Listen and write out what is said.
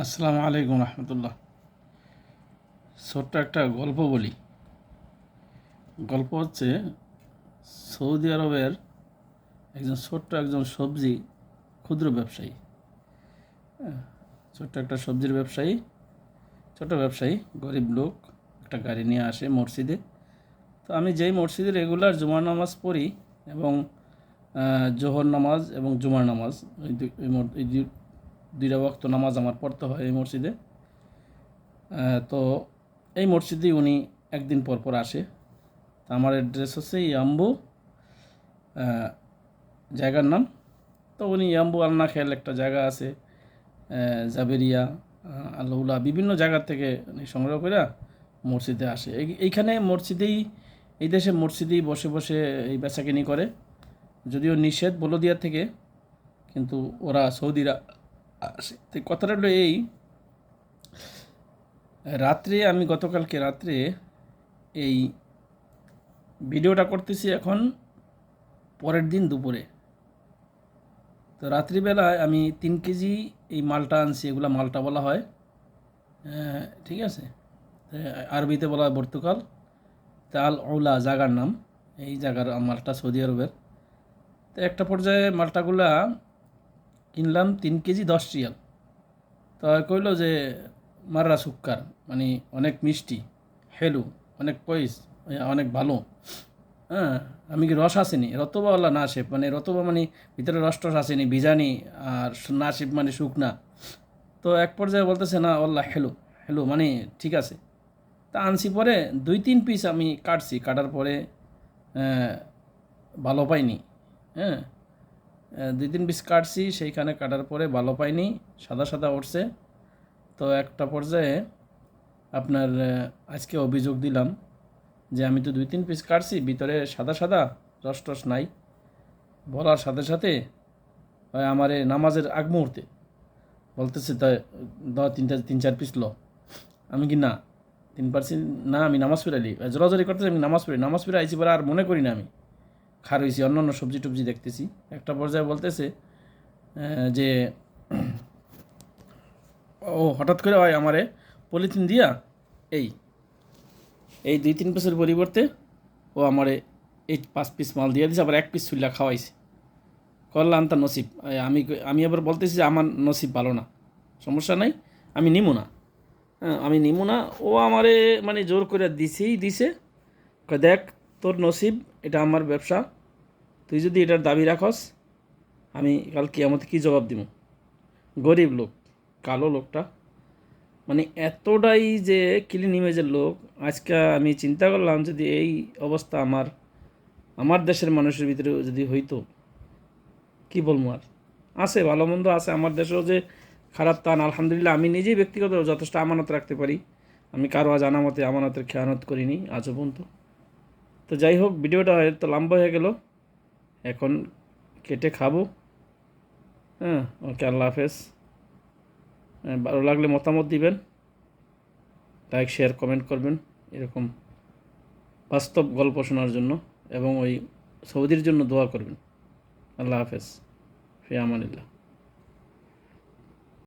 আসসালামু আলাইকুম রহমতুল্লাহ। ছোট্ট একটা গল্প বলি। গল্প হচ্ছে, সৌদি আরবের একজন ছোট্ট একজন সবজি ক্ষুদ্র ব্যবসায়ী। ছোট্ট একটা সবজির ব্যবসায়ী ছোট ব্যবসায়ী, গরিব লোক, একটা গাড়ি নিয়ে আসে মসজিদে। তো আমি যেই মসজিদে রেগুলার জুমার নামাজ পড়ি এবং জোহর নামাজ এবং জুমার নামাজ, এই দুইটা ওয়াক্ত নামাজ আমার পড়তে হয় এই মসজিদে। তো এই মসজিদেই উনি একদিন পর পর আসে। আমার অ্যাড্রেস হচ্ছে ইয়াম্বু জায়গার নাম। তো উনি ইয়াম্বু আলনা খেয়াল একটা জায়গা আছে জাবেরিয়া আল্লাউলা বিভিন্ন জায়গা থেকে উনি সংগ্রহ করে মসজিদে আসে। এই- এইখানে মসজিদেই, এই দেশে মসজিদেই বসে বসে এই বেচাকিনি করে। যদিও নিষেধ বলদিয়া থেকে, কিন্তু ওরা সৌদিরা কথাটা হলো এই রাত্রে আমি গতকালকে রাত্রে এই ভিডিওটা করতেছি এখন পরের দিন দুপুরে। তো রাত্রিবেলায় আমি তিন কেজি এই মালটা আনছি এগুলো মালটা বলা হয়। আহ, ঠিক আছে? আরবিতে বলা হয় বর্তুকাল। তাল ওলা জাগার নাম। এই জায়গার মালটা সৌদি আরবের। তো একটা পর্যায়ে মালটাগুলা কিনলাম তিন কেজি দশ রিয়াল। তো কইল যে, মাররা সুক্কার মানে অনেক মিষ্টি, হেলু, অনেক পয়স অনেক ভালো। হ্যাঁ আমি কি রস আসেনি? রতবাওয়ালা না শেপ মানে রতবা মানে ভিতরে রস টস আসেনি, বিজানি আর না শেপ মানে শুকনা। তো এক পর্যায়ে বলতেছে, না ওল্লা হেলো হেলো মানে ঠিক আছে। তা আনছি পরে দুই তিন পিস আমি কাটছি, কাটার পরে ভালো পাইনি হ্যাঁ। দুই তিন পিস কাটছি, সেইখানে কাটার পরে ভালো পাইনি, সাদা সাদা উঠছে। তো একটা পর্যায়ে আপনার আজকে অভিযোগ দিলাম যে আমি তো দুই তিন পিস কাটছি, ভিতরে সাদা সাদা, রস টস নাই। বলার সাথে সাথে আমারে নামাজের আগ মুহূর্তে বলতেছে দ তিনটা, তিন চার পিস ল। আমি কি, না। তিন পার্সেন্ট না, আমি নামাজ পড়ালি জোরাজোরি করতেছি, আমি নামাজ পড়ি, নামাজ পড়ে আইছি পরে আর মনে করি না আমি। খার হয়েছি অন্য অন্য সবজি টবজি দেখতেছি। একটা পর্যায়ে বলতেছে যে, ও হঠাৎ করে হয় আমারে, পলিথিন দিয়া, এই এই দুই তিন পিসের পরিবর্তে ও আমারে এই পাঁচ পিস মাল দিয়ে দিছে, আবার এক পিস চুল্লা খাওয়াইছে। করলাম তার নসিব। আমি আমি আবার বলতেছি যে, আমার নসিব ভালো না। সমস্যা নাই, আমি নিমু না। হ্যাঁ আমি নিমু না। ও আমারে মানে জোর করে দিছেই দিছে। দেখ তোর নসিব, এটা আমার ব্যবসা। তুই যদি এটার দাবি রাখস, আমি কাল কিয়ামতে কী জবাব দিব গরিব লোক, কালো লোকটা। মানে এতটাই যে ক্লিন ইমেজের লোক, আজকে আমি চিন্তা করলাম যদি এই অবস্থা আমার আমার দেশের মানুষের ভিতরে যদি হইতো, কি বলব আর? আছে, ভালো মন্দ আছে, আমার দেশেও যে খারাপ তা না, আলহামদুলিল্লাহ আমি নিজেই ব্যক্তিগত যথেষ্ট আমানত রাখতে পারি। আমি কারও আজ আনামতে আমানতের খেয়ানত করিনি, আজও পর্যন্ত। তো যাই হোক ভিডিওটা হয়তো লম্বা হয়ে গেল। এখন কেটে খাব। হ্যাঁ ওকে আল্লাহ হাফেজ। হ্যাঁ, ভালো লাগলে মতামত দিবেন। লাইক শেয়ার কমেন্ট করবেন এরকম বাস্তব গল্প শোনার জন্য এবং ওই সৌদির জন্য দোয়া করবেন। আল্লাহ হাফেজ। ফি